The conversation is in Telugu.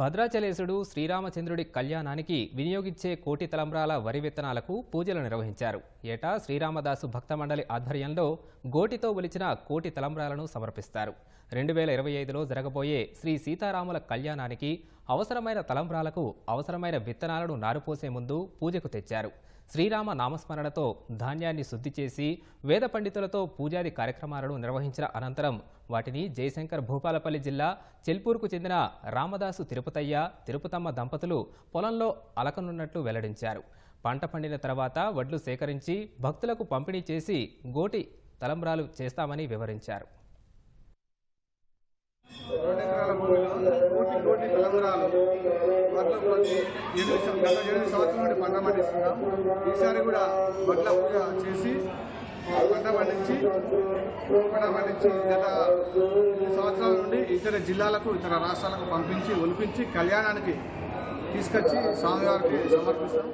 భద్రాచలేశుడు శ్రీరామచంద్రుడి కళ్యాణానికి వినియోగించే కోటి తలంబ్రాల వరి విత్తనాలకు పూజలు నిర్వహించారు. ఏటా శ్రీరామదాసు భక్త మండలి ఆధ్వర్యంలో గోటితో ఒలిచిన కోటి తలంబ్రాలను సమర్పిస్తారు. రెండు వేల ఇరవై ఐదులో జరగబోయే శ్రీ సీతారాముల కళ్యాణానికి అవసరమైన తలంబ్రాలకు అవసరమైన విత్తనాలను నారుపోసే ముందు పూజకు తెచ్చారు. శ్రీరామ నామస్మరణతో ధాన్యాన్ని శుద్ధి చేసి వేద పండితులతో పూజాది కార్యక్రమాలను నిర్వహించిన అనంతరం వాటిని జయశంకర్ భూపాలపల్లి జిల్లా చెల్పూర్కు చెందిన రామదాసు తిరుపతయ్య తిరుపతమ్మ దంపతులు పొలంలో అలకనున్నట్లు వెల్లడించారు. పంట పండిన తర్వాత వడ్లు సేకరించి భక్తులకు పంపిణీ చేసి గోటి తలంబ్రాలు చేస్తామని వివరించారు. రెండు ఎకరాల కోటి కోటి తలంబరాలు వడ్ల ప్రతి ఎనిమిది గత ఎనిమిది సంవత్సరం నుండి పంట పండిస్తున్నాం. ఈసారి కూడా వడ్ల పూజ చేసి పంట పండించి పంట పండించి గత సంవత్సరాల నుండి ఇతర జిల్లాలకు ఇతర రాష్ట్రాలకు పంపించి ఒలిపించి కళ్యాణానికి తీసుకొచ్చి స్వామివారికి సమర్పిస్తాం.